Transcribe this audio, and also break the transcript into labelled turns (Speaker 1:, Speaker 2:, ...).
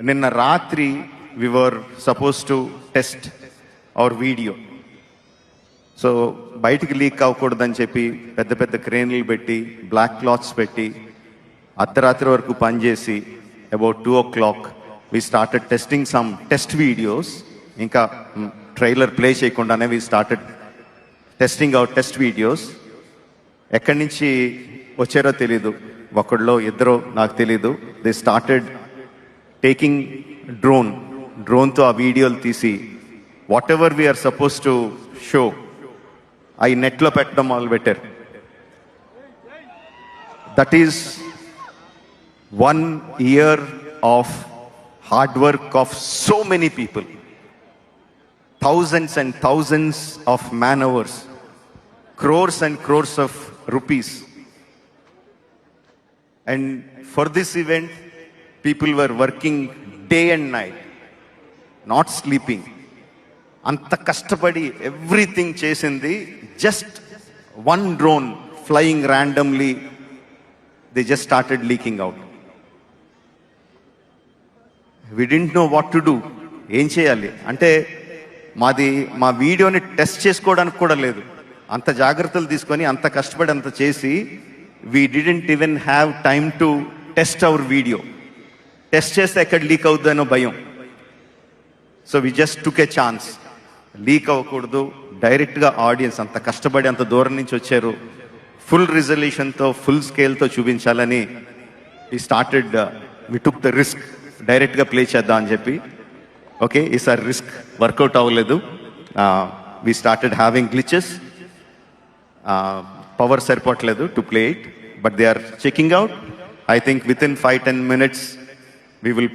Speaker 1: నిన్న రాత్రి we were suppose to test our video so బయటికి లీక్ అవ్వకూడదని చెప్పి పెద్ద పెద్ద క్రేన్లు పెట్టి బ్లాక్ క్లాత్స్ పెట్టి అర్ధరాత్రి వరకు పనిచేసి about two o'clock we started testing some test videos ఇంకా ట్రైలర్ ప్లే చేయకుండానే we started testing out test videos ఎక్కడి నుంచి వచ్చారో తెలీదు. ఒకళ్ళో ఇద్దరో నాకు తెలీదు. దే స్టార్టెడ్ టేకింగ్ డ్రోన్ డ్రోన్తో ఆ వీడియోలు తీసి whatever we are suppose to show అవి నెట్లో పెట్టడం మొదలు పెట్టారు that is one year of hard work of so many people thousands and thousands of man hours, crores and crores of rupees. And for this event, people were working day and night not sleeping అంత కష్టపడి everything చేసింది just one drone flying randomly they just started leaking out we didn't know what to do ఏం చేయాలి? అంటే మాది మా వీడియోని test చేసుకోవడానికి కూడా లేదు. అంత జాగ్రత్తలు తీసుకొని అంత కష్టపడి అంత చేసి we didn't even have time to test our video test చేస్తే ఎక్కడ లీక్ అవుతుందనో భయం. So we just took a chance leak అవ్వకూడదు. డైరెక్ట్గా ఆడియన్స్ అంత కష్టపడి అంత దూరం నుంచి వచ్చారు. ఫుల్ రిజల్యూషన్తో ఫుల్ స్కేల్తో చూపించాలని ఈ started we took the risk డైరెక్ట్గా ప్లే చేద్దాం అని చెప్పి. ఓకే ఈసారి రిస్క్ వర్కౌట్ అవ్వలేదు. We started having glitches power సరిపోవట్లేదు to play it but they are checking out I think within five ten minutes we will